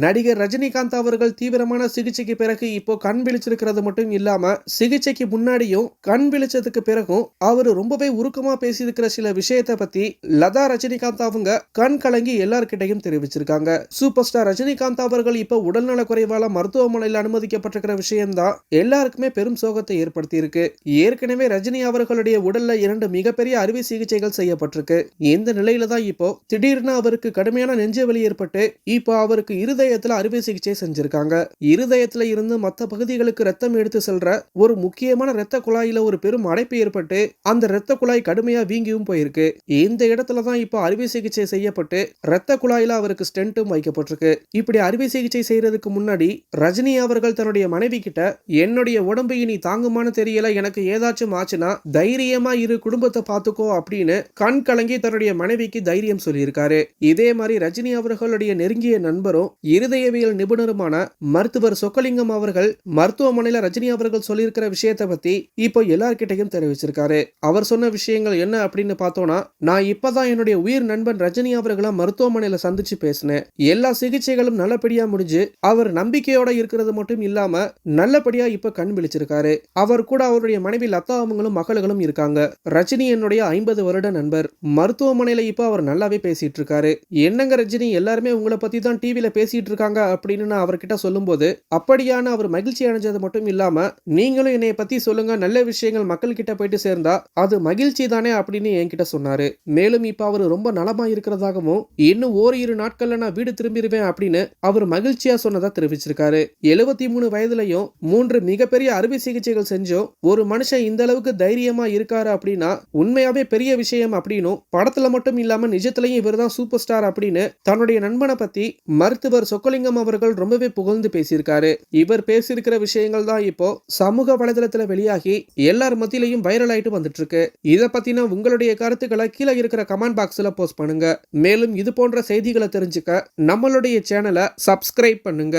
நடிகர் ரஜினிகாந்த் அவர்கள் தீவிரமான சிகிச்சைக்கு பிறகு இப்போ கண் விழிச்சிருக்கிறது மட்டும் இல்லாம சிகிச்சைக்கு முன்னாடியும் கண் விழிச்சதுக்கு பிறகும் அவர் ரொம்பவே உருக்கமா பேசியிருக்கிற சில விஷயத்தை பத்தி லதா ரஜினிகாந்த் அவங்க கண் கலங்கி எல்லார்கிட்டையும் தெரிவிச்சிருக்காங்க. சூப்பர் ஸ்டார் ரஜினிகாந்த் அவர்கள் இப்போ உடல்நல குறைவால மருத்துவமனையில் அனுமதிக்கப்பட்டிருக்கிற விஷயம்தான் எல்லாருக்குமே பெரும் சோகத்தை ஏற்படுத்தி இருக்கு ஏற்கனவே ரஜினி அவர்களுடைய உடல்ல இரண்டு மிகப்பெரிய அறுவை சிகிச்சைகள் செய்யப்பட்டிருக்கு. இந்த நிலையில தான் இப்போ திடீர்னு அவருக்கு கடுமையான நெஞ்சு வலி ஏற்பட்டு இப்போ அவருக்கு இருதயத்துல அறுவை சிகிச்சை செஞ்சிருக்காங்க. இருதயத்துல இருந்து மற்ற பகுதிகளுக்கு ரத்தம் எடுத்து செல்ற ஒரு முக்கியமான ரத்த குழாயில ஒரு பெரும் அடைப்பு ஏற்பட்டு அந்த ரத்த குழாய் கடுமையா வீங்கியும் போயிருக்கு. இந்த இடத்துல தான் இப்போ அறுவை சிகிச்சை செய்யப்பட்டு ரத்த குழாயில அவருக்கு ஸ்டென்ட்டும் வைக்கப்பட்டிருக்கு. இப்படி அறுவை சிகிச்சை செய்யறதுக்கு முன்னாடி ரஜினி அவர்கள் தன்னுடைய மனைவி கிட்ட என்னுடைய உடம்பு இனி தாங்குமான்னு தெரியல எனக்கு ஏதாச்சும் ஆச்சுன்னா தைரியமா இரு குடும்பத்தை பார்த்துக்கோ அப்படின்னு கண் கலங்கி தன்னுடைய மனைவிக்கு தைரியம் சொல்லியிருக்காரு. இதே மாதிரி ரஜினி அவர்களுடைய நெருங்கிய நண்பரும் இருதயவியல் நிபுணருமான மருத்துவர் சொக்கலிங்கம் அவர்கள் மருத்துவமனையில ரஜினி அவர்கள் சொல்லியிருக்கிற விஷயத்தை பத்தி இப்போ எல்லார்கிட்டையும் தெரிவிச்சிருக்காரு. அவர் சொன்ன விஷயங்கள் என்ன அப்படின்னு பார்த்தோம்னா நான் இப்பதான் என்னுடைய உயிர் நண்பன் ரஜினி அவர்களை மருத்துவமனையில சந்திச்சு பேசினேன். எல்லா சிகிச்சைகளும் நல்லபடியா முடிஞ்சு அவர் நம்பிக்கையோட இருக்கிறது மட்டும் இல்லாம நல்லபடியா இப்ப கண் விழிச்சிருக்காரு. அவர் கூட அவருடைய மனைவி லதா அவங்களும் மகளும் இருக்காங்க. ரஜினி என்னுடைய ஐம்பது வருட நண்பர். மருத்துவமனையில இப்ப அவர் நல்லாவே பேசிட்டு இருக்காரு. என்னங்க ரஜினி எல்லாருமே உங்களை பத்தி தான் டிவில பேசிட்டு இருக்காங்க அப்படின்னு நான் அவர்கிட்ட சொல்லும்போது அப்படியான அவர் மகிழ்ச்சி அடைஞ்சது மட்டும் இல்லாம நீங்களும் என்னைய பத்தி சொல்லுங்க நல்ல விஷயங்கள் மக்கள் கிட்ட போயிட்டு சேர்ந்தா அது மகிழ்ச்சி தானே அப்படின்னு என்கிட்ட சொன்னாரு. மேலும் இப்ப அவர் ரொம்ப நலமா இருக்கிறதாகவும் இன்னும் ஓரிரு நாட்கள்ல நான் வீடு திரும்பிடுவேன் அப்படின்னு அவர் மகிழ்ச்சியா சொன்னதா தெரிவிச்சிருக்காரு. எழுபத்தி மூணு வயதுலயும் மூன்று மிகப்பெரிய அறுவை சிகிச்சைகள் செஞ்சும் ஒரு மனுஷன் இந்த அளவுக்கு தைரியமா இருக்காரு அப்படின்னா உண்மையாவே பெரிய விஷயம் அப்படின்னும் படத்துல மட்டும் இல்லாம நிஜத்திலையும் இவர் தான் சூப்பர் ஸ்டார் அப்படின்னு தன்னுடைய நண்பனை பத்தி மருத்துவர் சொக்கலிங்கம் அவர்கள் ரொம்பவே புகழ்ந்து பேசியிருக்காரு. இவர் பேசியிருக்கிற விஷயங்கள் தான் இப்போ சமூக வலைதளத்துல வெளியாகி எல்லார் மத்தியிலையும் வைரல் ஆயிட்டு வந்துட்டு இருக்கு இதை பத்தின உங்களுடைய கருத்துக்களை கீழே இருக்கிற கமெண்ட் பாக்ஸ்ல போஸ்ட் பண்ணுங்க. மேலும் இது போன்ற செய்திகளை தெரிஞ்சுக்க நம்மளுடைய சேனலை சப்ஸ்கிரைப் பண்ணுங்க.